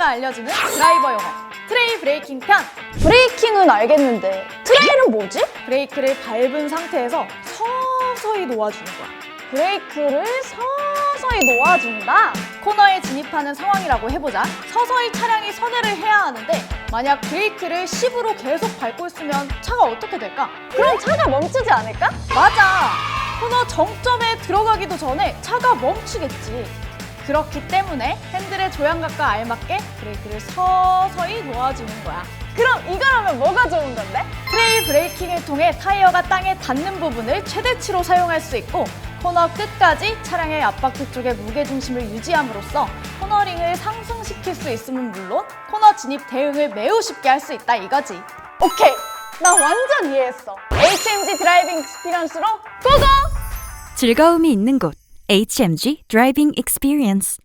혜자가 알려주는 드라이버 영어 트레이 브레이킹 편 브레이킹은 알겠는데 트레이는 뭐지? 브레이크를 밟은 상태에서 서서히 놓아주는 거야 브레이크를 서서히 놓아준다. 코너에 진입하는 상황이라고 해보자 서서히 차량이 선회를 해야 하는데 만약 브레이크를 10으로 계속 밟고 있으면 차가 어떻게 될까? 그럼 차가 멈추지 않을까? 맞아 코너 정점에 들어가기도 전에 차가 멈추겠지 그렇기 때문에 핸들의 조향각과 알맞게 브레이크를 서서히 놓아주는 거야 그럼 이걸 하면 뭐가 좋은 건데? 트레이 브레이킹을 통해 타이어가 땅에 닿는 부분을 최대치로 사용할 수 있고 코너 끝까지 차량의 앞바퀴 쪽의 무게중심을 유지함으로써 코너링을 상승시킬 수 있음은 물론 코너 진입 대응을 매우 쉽게 할 수 있다 이거지 오케이. 나 완전 이해했어. HMG 드라이빙 익스피리언스로 고고! 즐거움이 있는 곳 HMG Driving Experience